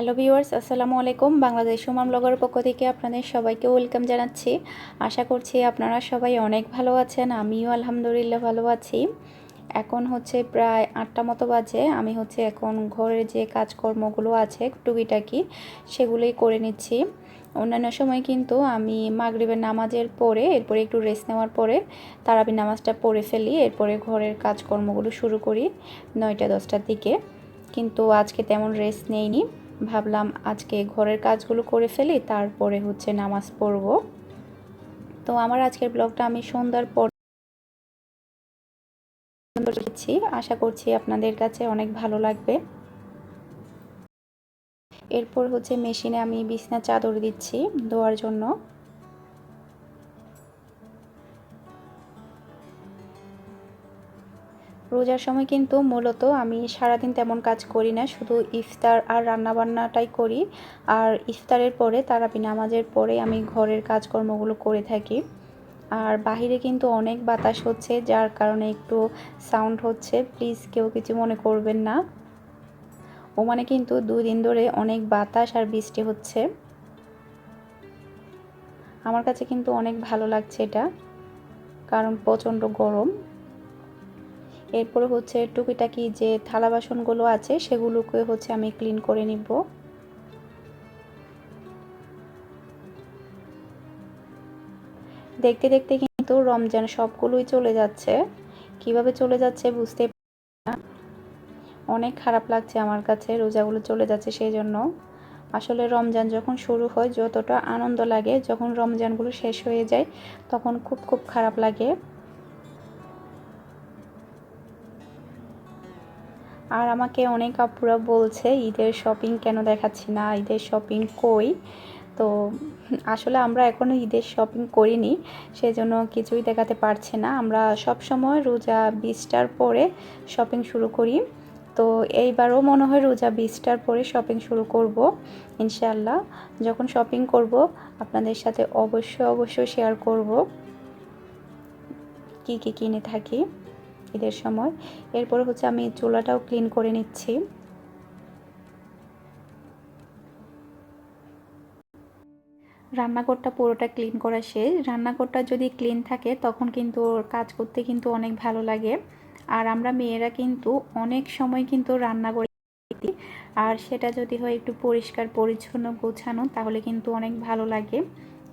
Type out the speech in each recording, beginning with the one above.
Hello viewers আসসালামু আলাইকুম। বাংলাদেশ সুমাম ব্লগের পক্ষ থেকে আপনাদের সবাইকে ওয়েলকাম জানাচ্ছি। আশা করছি আপনারা সবাই অনেক ভালো আছেন, আমিও আলহামদুলিল্লাহ ভালো আছি। এখন হচ্ছে প্রায় আটটা মতো বাজে, আমি হচ্ছে এখন ঘরের যে কাজকর্মগুলো আছে, টুকিটাকি, সেগুলোই করে নিচ্ছি। অন্যান্য সময় কিন্তু আমি মাগরিবের নামাজের পরে, এরপরে একটু রেস্ট নেওয়ার পরে তারাবি নামাজটা পড়ে ফেলি, এরপরে ঘরের কাজকর্মগুলো শুরু করি নয়টা, দশটার দিকে। কিন্তু আজকে তেমন রেস্ট নেইনি। ভাবলাম আজকে ঘরের কাজগুলো করে ফেলি, তারপরে হচ্ছে নামাজ পড়ব। তো আমার আজকের ব্লগটা আমি সন্ধ্যার পর দিচ্ছি আশা করছি আপনাদের কাছে অনেক ভালো লাগবে। এরপর হচ্ছে মেশিনে আমি বিছনা চাদর দিচ্ছি ধোয়ার জন্য। রোজার সময় কিন্তু মূলত আমি সারাদিন তেমন কাজ করি না, শুধু ইফতার আর রান্নাবান্নাটাই করি। আর ইফতারের পরে, তারাবি নামাজের পরে আমি ঘরের কাজকর্মগুলো করে থাকি। আর বাহিরে কিন্তু অনেক বাতাস হচ্ছে, যার কারণে একটু সাউন্ড হচ্ছে। প্লিজ কেউ কিছু মনে করবেন না। ওমানে কিন্তু দুই দিন ধরে অনেক বাতাস আর বৃষ্টি হচ্ছে। আমার কাছে কিন্তু অনেক ভালো লাগছে এটা, কারণ প্রচণ্ড গরম। এরপরে হচ্ছে টুকিটাকি যে থালা বাসনগুলো আছে, সেগুলোকে হচ্ছে আমি ক্লিন করে নিব। দেখতে দেখতে কিন্তু রমজান সবগুলোই চলে যাচ্ছে। কীভাবে চলে যাচ্ছে বুঝতে না। অনেক খারাপ লাগছে আমার কাছে, রোজাগুলো চলে যাচ্ছে সেই জন্য আসলে রমজান যখন শুরু হয়, যতটা আনন্দ লাগে, যখন রমজানগুলো শেষ হয়ে যায়, তখন খুব খুব খারাপ লাগে। আর আমাকে অনেক আপুরা বলছে, ঈদের শপিং কেন দেখাচ্ছি না? ঈদের শপিং কই? তো আসলে আমরা এখনও ঈদের শপিং করিনি, সেজন্য কিছুই দেখাতে পারছি না। আমরা সব সময় রোজা বিশটার পরে শপিং শুরু করি। তো এইবারও মনে হয় রোজা বিশটার পরে শপিং শুরু করব ইনশাল্লাহ যখন শপিং করব, আপনাদের সাথে অবশ্যই অবশ্যই শেয়ার করব। কি কি কিনে থাকি? ঈদের সময়। এরপর হচ্ছে আমি চুলাটাও ক্লিন করে নিচ্ছি। রান্নাঘরটা পুরোটা ক্লিন করা শেষ। রান্নাঘরটা যদি ক্লিন থাকে, তখন কিন্তু কাজ করতে কিন্তু অনেক ভালো লাগে। আর আমরা মেয়েরা কিন্তু অনেক সময় কিন্তু রান্না করে আর সেটা যদি হয় একটু পরিষ্কার, পরিচ্ছন্ন, গোছানো, তাহলে কিন্তু অনেক ভালো লাগে।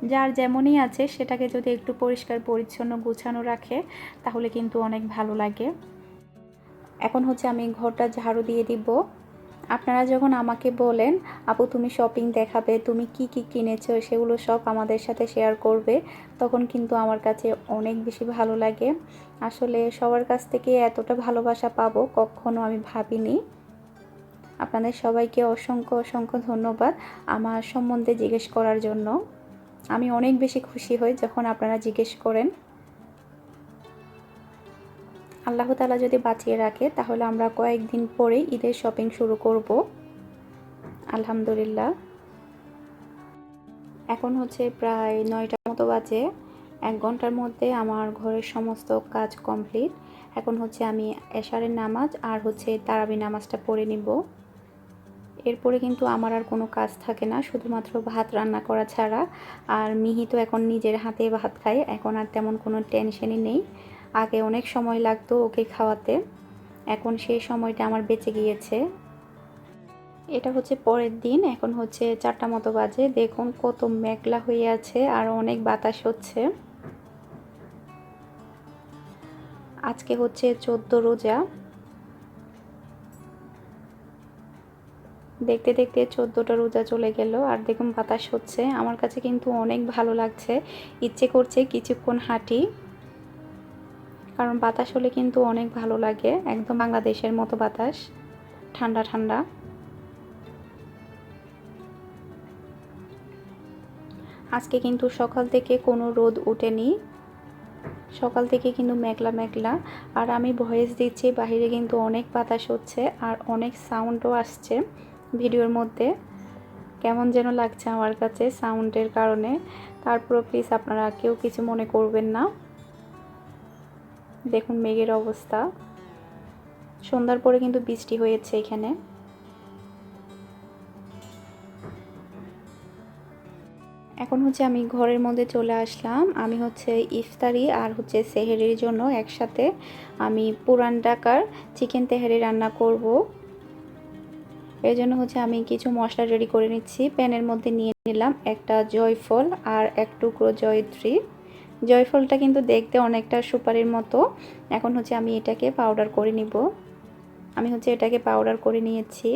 যার যেমনই আছে, সেটাকে যদি একটু পরিষ্কার, পরিচ্ছন্ন গুছানো রাখে, তাহলে কিন্তু অনেক ভালো লাগে। এখন হচ্ছে আমি ঘরটা ঝাড়ু দিয়ে দিব। আপনারা যখন আমাকে বলেন, আপু, তুমি শপিং দেখাবে, তুমি কি কি কিনেছো? সেগুলো সব আমাদের সাথে শেয়ার করবে, তখন কিন্তু আমার কাছে অনেক বেশি ভালো লাগে। আসলে সবার কাছ থেকে এতটা ভালোবাসা পাবো কখনো আমি ভাবিনি। আপনাদের সবাইকে অসংখ্য অসংখ্য ধন্যবাদ আমার সম্বন্ধে জিজ্ঞেস করার জন্য। আমি অনেক বেশি খুশি হই যখন আপনারা জিজ্ঞেস করেন। আল্লাহ তালা যদি বাঁচিয়ে রাখে, তাহলে আমরা কয়েকদিন পরেই ঈদের শপিং শুরু করব। আলহামদুলিল্লাহ। এখন হচ্ছে প্রায় নয়টার মতো বাজে। এক ঘণ্টার মধ্যে আমার ঘরের সমস্ত কাজ কমপ্লিট। এখন হচ্ছে আমি এশারের নামাজ আর হচ্ছে তারাবি নামাজটা পড়ে নিব। এরপরে কিন্তু আমার আর কোনো কাজ থাকে না। শুধুমাত্র ভাত রান্না করা ছাড়া। আর মিহি তো এখন নিজের হাতে ভাত খায়। এখন আর তেমন কোনো টেনশনই নেই। আগে অনেক সময় লাগতো ওকে খাওয়াতে। এখন সেই সময়টা আমার বেঁচে গিয়েছে। এটা হচ্ছে পরের দিন। এখন হচ্ছে চারটা মতো বাজে। দেখুন কত মেঘলা হয়ে আছে আর অনেক বাতাস হচ্ছে। আজকে হচ্ছে চোদ্দ রোজা। দেখতে দেখতে চোদ্দোটা রোজা চলে গেল, আর দেখুন বাতাস হচ্ছে। আমার কাছে কিন্তু অনেক ভালো লাগছে। ইচ্ছে করছে কিছুক্ষণ হাঁটি, কারণ বাতাস হলে কিন্তু অনেক ভালো লাগে। একদম বাংলাদেশের মতো বাতাস, ঠান্ডা ঠান্ডা। আজকে কিন্তু সকাল থেকে কোনো রোদ ওঠেনি। সকাল থেকে কিন্তু মেঘলা মেঘলা। আর আমি ভয়েস দিচ্ছি, বাহিরে কিন্তু অনেক বাতাস হচ্ছে, আর অনেক সাউন্ডও আসছে। ভিডিওর মধ্যে। কেমন যেন লাগছে আমার কাছে সাউন্ডের কারণে। তারপরও প্লিজ আপনারা কেউ কিছু মনে করবেন না। দেখুন মেঘের অবস্থা। সন্ধ্যার পরে কিন্তু বৃষ্টি হয়েছে এখানে। এখন হচ্ছে আমি ঘরের মধ্যে চলে আসলাম। আমি হচ্ছে ইফতারি আর হচ্ছে সেহেরির জন্য একসাথে আমি পুরান ডাকার চিকেন তেহারি রান্না করব। এর জন্য হচ্ছে আমি কিছু মশলা রেডি করে নিচ্ছি। প্যানের মধ্যে নিয়ে নিলাম একটা জয়ফল আর এক টুকরো জয়ত্রী। জয়ফলটা কিন্তু দেখতে অনেকটা সুপারির মতো। এখন হচ্ছে আমি এটাকে পাউডার করে নিব। আমি হচ্ছে এটাকে পাউডার করে নিয়েছি।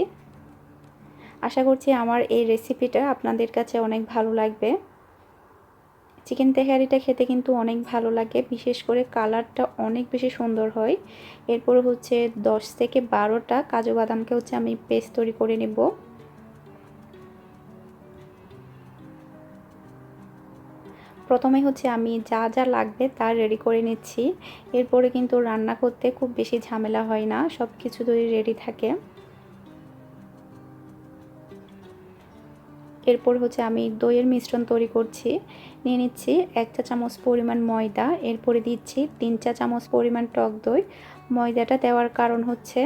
আশা করছি আমার এই রেসিপিটা আপনাদের কাছে অনেক ভালো লাগবে। চিকেন তেহারিটা খেতে কিন্তু অনেক ভালো লাগে, বিশেষ করে কালারটা অনেক বেশি সুন্দর হয়। এরপর হচ্ছে দশ থেকে বারোটা কাজু বাদামকে হচ্ছে আমি পেস্ট তৈরি করে নেব। প্রথমে হচ্ছে আমি যা যা লাগবে তা রেডি করে নিচ্ছি। এরপরে কিন্তু রান্না করতে খুব বেশি ঝামেলা হয় না সব কিছু রেডি থাকে। এরপর হচ্ছে আমি দইয়ের মিশ্রণ তৈরি করছি। নিয়ে নিচ্ছি এক চা চামচ পরিমাণ ময়দা, এরপরে দিচ্ছি তিন চা চামচ পরিমাণ টক দই। ময়দাটা দেওয়ার কারণ হচ্ছে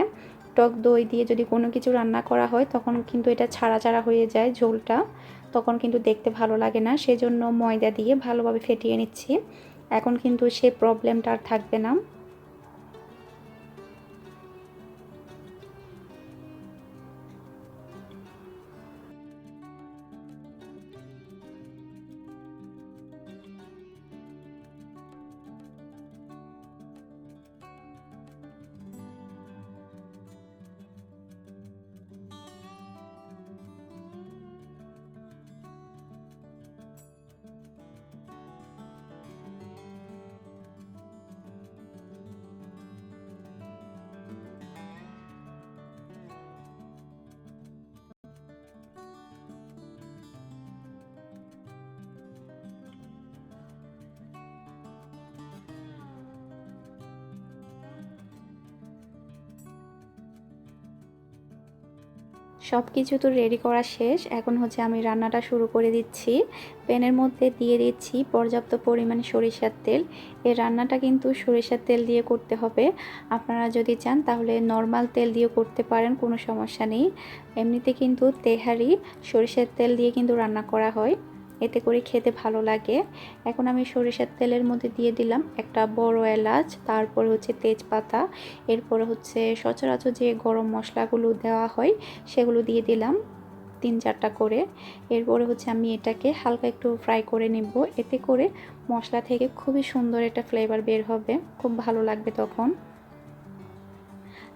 টক দই দিয়ে যদি কোনো কিছু রান্না করা হয় তখন কিন্তু এটা ছাড়া ছাড়া হয়ে যায় ঝোলটা। তখন কিন্তু দেখতে ভালো লাগে না, সেজন্য ময়দা দিয়ে ভালোভাবে ফেটিয়ে নিচ্ছি। এখন কিন্তু সে প্রবলেমটা আর থাকবে না। সব কিছু তো রেডি করা শেষ। এখন হচ্ছে আমি রান্নাটা শুরু করে দিচ্ছি। প্যানের মধ্যে দিয়ে দিচ্ছি পর্যাপ্ত পরিমাণ সরিষার তেল। এই রান্নাটা কিন্তু সরিষার তেল দিয়ে করতে হবে। আপনারা যদি চান তাহলে নর্মাল তেল দিয়ে করতে পারেন, কোনো সমস্যা নেই। এমনিতে কিন্তু তেহারি সরিষার তেল দিয়ে কিন্তু রান্না করা হয়। এতে করে খেতে ভালো লাগে। এখন আমি সরিষার তেলের মধ্যে দিয়ে দিলাম একটা বড় এলাচ, তারপর হচ্ছে তেজপাতা, এরপর হচ্ছে সচরাচর যে গরম মশলাগুলো দেওয়া হয় সেগুলো দিয়ে দিলাম তিন চারটা করে। এরপরে হচ্ছে আমি এটাকে হালকা একটু ফ্রাই করে নেব। এতে করে মশলা থেকে খুবই সুন্দর একটা ফ্লেভার বের হবে। খুব ভালো লাগবে তখন।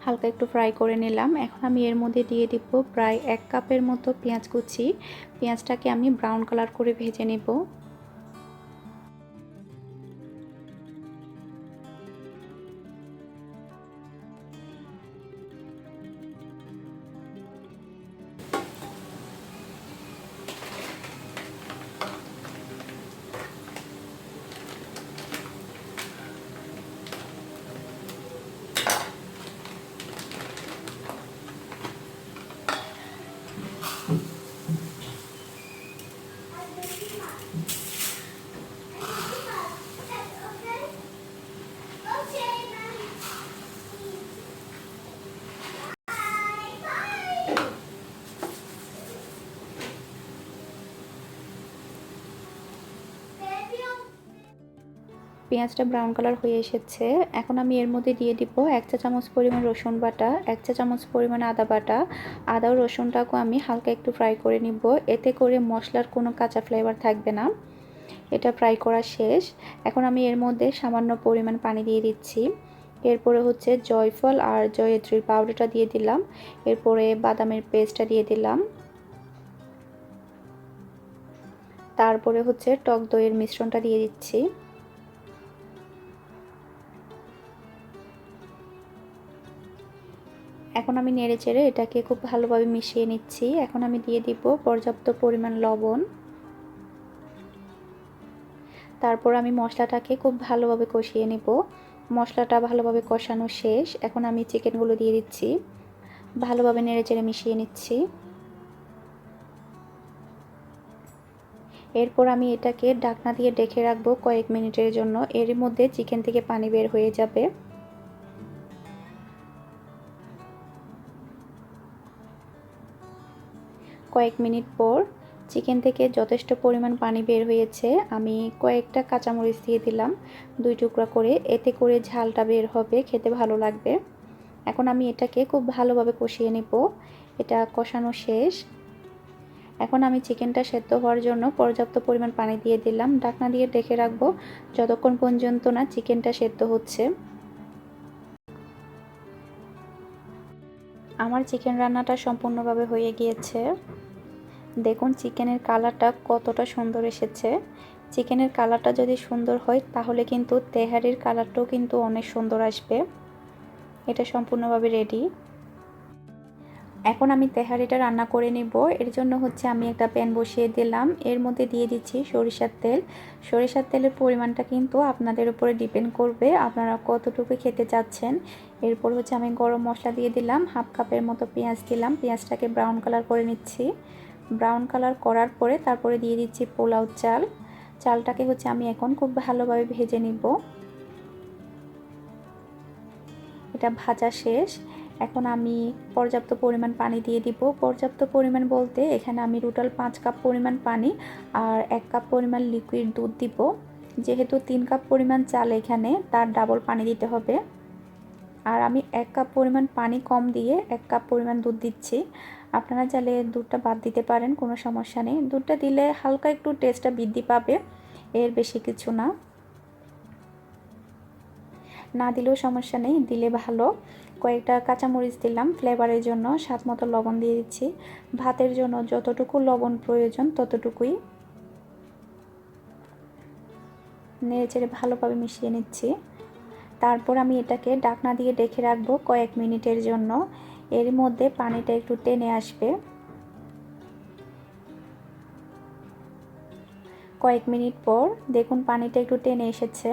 হালকা একটু ফ্রাই করে নিলাম। এখন আমি এর মধ্যে দিয়ে দিব প্রায় এক কাপের মতো পেঁয়াজ কুচি। পেঁয়াজটাকে আমি ব্রাউন কালার করে ভেজে নেব। পেঁয়াজটা ব্রাউন কালার হয়ে এসেছে। এখন আমি এর মধ্যে দিয়ে দিব এক চা চামচ পরিমাণ রসুন বাটা, এক চা চামচ পরিমাণ আদা বাটা। আদা ও রসুনটাকেও আমি হালকা একটু ফ্রাই করে নিব। এতে করে মশলার কোনো কাঁচা ফ্লেভার থাকবে না। এটা ফ্রাই করা শেষ। এখন আমি এর মধ্যে সামান্য পরিমাণ পানি দিয়ে দিচ্ছি। এরপরে হচ্ছে জয়ফল আর জয়ত্রীর পাউডারটা দিয়ে দিলাম। এরপরে বাদামের পেস্টটা দিয়ে দিলাম। তারপরে হচ্ছে টক দইয়ের মিশ্রণটা দিয়ে দিচ্ছি। এখন আমি নেড়ে চেড়ে এটাকে খুব ভালোভাবে মিশিয়ে নিচ্ছি। এখন আমি দিয়ে দিব পর্যাপ্ত পরিমাণ লবণ। তারপর আমি মশলাটাকে খুব ভালোভাবে কষিয়ে নেব। মশলাটা ভালোভাবে কষানো শেষ। এখন আমি চিকেনগুলো দিয়ে দিচ্ছি। ভালোভাবে নেড়ে চেড়ে মিশিয়ে নিচ্ছি। এরপর আমি এটাকে ডাকনা দিয়ে ডেকে রাখব কয়েক মিনিটের জন্য। এর মধ্যে চিকেন থেকে পানি বের হয়ে যাবে। কয়েক মিনিট পর চিকেন থেকে যথেষ্ট পরিমাণ পানি বের হয়েছে। আমি কয়েকটা কাঁচামরিচ দিয়ে দিলাম, দুই টুকরা করে। এতে করে ঝালটা বের হবে, খেতে ভালো লাগবে। এখন আমি এটাকে খুব ভালোভাবে কষিয়ে নেব। এটা কষানো শেষ। এখন আমি চিকেনটা সেদ্ধ হওয়ার জন্য পর্যাপ্ত পরিমাণ পানি দিয়ে দিলাম। ঢাকনা দিয়ে ডেকে রাখব যতক্ষণ পর্যন্ত না চিকেনটা সেদ্ধ হচ্ছে। আমার চিকেন রান্নাটা সম্পূর্ণভাবে হয়ে গিয়েছে। দেখুন চিকেনের কালারটা কতটা সুন্দর এসেছে। চিকেনের কালারটা যদি সুন্দর হয়, তাহলে কিন্তু তেহারির কালারটাও কিন্তু অনেক সুন্দর আসবে। এটা সম্পূর্ণভাবে রেডি এখন আমি তেহারিটা রান্না করে নিব। এর জন্য হচ্ছে আমি একটা প্যান বসিয়ে দিলাম। এর মধ্যে দিয়ে দিচ্ছি সরিষার তেল। সরিষার তেলের পরিমাণটা কিন্তু আপনাদের উপরে ডিপেন্ড করবে, আপনারা কতটুকু খেতে চাচ্ছেন। এরপর হচ্ছে আমি গরম মশলা দিয়ে দিলাম। হাফ কাপের মতো পেঁয়াজ দিলাম। পেঁয়াজটাকে ব্রাউন কালার করে নিচ্ছি। ব্রাউন কালার করার পরে তারপরে দিয়ে দিচ্ছি পোলাও চাল। চালটাকে হচ্ছে আমি এখন খুব ভালোভাবে ভেজে নিব। এটা ভাজা শেষ। এখন আমি পর্যাপ্ত পরিমাণ পানি দিয়ে দিব। পর্যাপ্ত পরিমাণ বলতে এখানে আমি টোটাল পাঁচ কাপ পরিমাণ পানি আর এক কাপ পরিমাণ লিকুইড দুধ দিব। যেহেতু তিন কাপ পরিমাণ চাল এখানে, তার ডাবল পানি দিতে হবে। আর আমি এক কাপ পরিমাণ পানি কম দিয়ে এক কাপ পরিমাণ দুধ দিচ্ছি। আপনারা চাইলে দুধটা বাদ দিতে পারেন, কোনো সমস্যা নেই। দুধটা দিলে হালকা একটু টেস্টটা বৃদ্ধি পাবে, এর বেশি কিছু না। না দিলেও সমস্যা নেই, দিলে ভালো। কয়েকটা কাঁচামরিচ দিলাম ফ্লেভারের জন্য স্বাদ মতো লবণ দিয়ে দিচ্ছি। ভাতের জন্য যতটুকু লবণ প্রয়োজন ততটুকুই। নেড়ে চেড়ে ভালোভাবে মিশিয়ে নিচ্ছি। তারপর আমি এটাকে ডাকনা দিয়ে ডেকে রাখব কয়েক মিনিটের জন্য। এর মধ্যে পানিটা একটু টেনে আসবে। কয়েক মিনিট পর দেখুন পানিটা একটু টেনে এসেছে।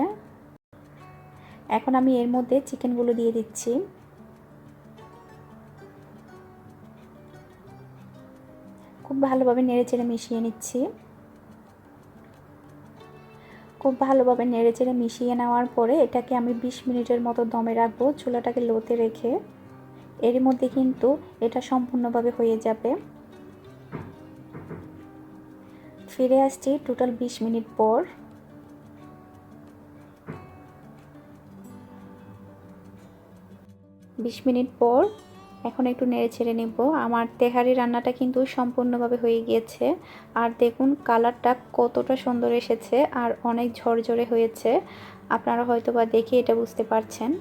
এখন আমি এর মধ্যে চিকেনগুলো দিয়ে দিচ্ছি। খুব ভালোভাবে নেড়ে চেড়ে মিশিয়ে নিচ্ছি। খুব ভালোভাবে নেড়ে চেড়ে মিশিয়ে নেওয়ার পরে এটাকে আমি ২০ মিনিটের মতো দমে রাখব। চুলাটাকে লোতে রেখে এর মধ্যে কিন্তু এটা সম্পূর্ণভাবে হয়ে যাবে। ফিরে আসছি টোটাল ২০ মিনিট পর। বিশ মিনিট পর এখন একটু নেড়ে ছেড়ে নেব। আমার তেহারি রান্নাটা কিন্তু সম্পূর্ণভাবে হয়ে গিয়েছে। আর দেখুন কালারটা কতটা সুন্দর এসেছে আর অনেক ঝরঝরে হয়েছে। আপনারা হয়তো বা দেখে এটা বুঝতে পারছেন।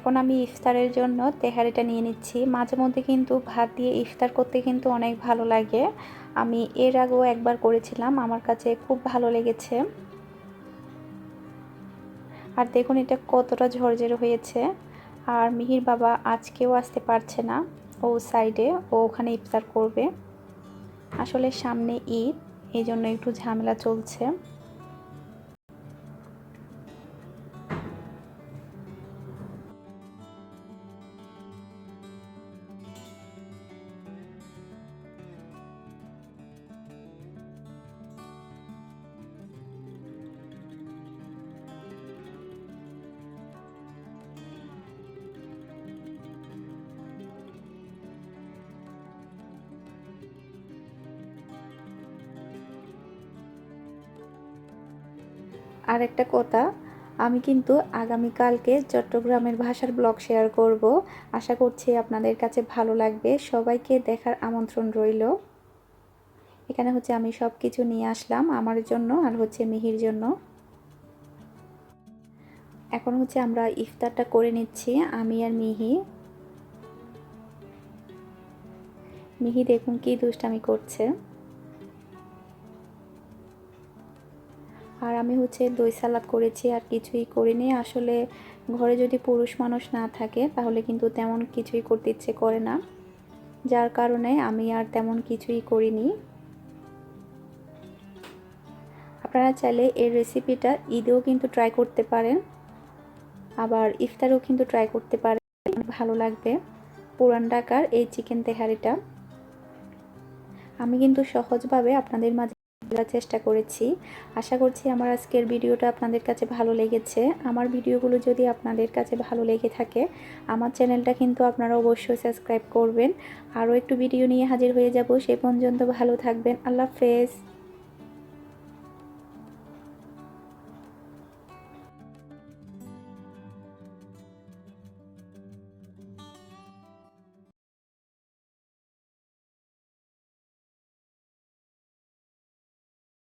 এখন আমি ইফতারের জন্য তেহারিটা নিয়ে নিচ্ছি। মাঝে মধ্যে কিন্তু ভাত দিয়ে ইফতার করতে কিন্তু অনেক ভালো লাগে। আমি এর আগেও একবার করেছিলাম, আমার কাছে খুব ভালো লেগেছে। আর দেখুন এটা কতটা ঝরঝরে হয়েছে। আর মিহির বাবা আজকেও আসতে পারছে না, ও সাইডে, ও ওখানে ইফতার করবে। আসলে সামনে ঈদ, এই জন্য একটু ঝামেলা চলছে। আর একটা কথা, আমি কিন্তু আগামীকালকে চট্টগ্রামের ভাষার ব্লগ শেয়ার করব। আশা করছি আপনাদের কাছে ভালো লাগবে। সবাইকে দেখার আমন্ত্রণ রইল। এখানে হচ্ছে আমি সব কিছু নিয়ে আসলাম আমার জন্য আর হচ্ছে মিহির জন্য। এখন হচ্ছে আমরা ইফতারটা করে নিচ্ছি, আমি আর মিহি। মিহি দেখুন কি দুষ্টামি করছে। আর আমি হচ্ছে দই সালাদ করেছি আর কিছুই করিনি। আসলে ঘরে যদি পুরুষ মানুষ না থাকে, তাহলে কিন্তু তেমন কিছুই করতে ইচ্ছে করে না। যার কারণে আমি আর তেমন কিছুই করিনি। আপনারা চাইলে এই রেসিপিটা ঈদেও কিন্তু ট্রাই করতে পারেন। আবার ইফতারেও কিন্তু ট্রাই করতে পারেন। ভালো লাগবে। পুরান ঢাকার এই চিকেন তেহারিটা। আমি কিন্তু সহজভাবে আপনাদের মাঝে দেওয়ার চেষ্টা করেছি। আশা করছি আমার আজকের ভিডিওটা আপনাদের কাছে ভালো লেগেছে। আমার ভিডিওগুলো যদি আপনাদের কাছে ভালো লেগে থাকে, আমার চ্যানেলটা কিন্তু আপনারা অবশ্যই সাবস্ক্রাইব করবেন। আরও একটু ভিডিও নিয়ে হাজির হয়ে যাব। সে পর্যন্ত ভালো থাকবেন। আল্লাহ হাফেজ।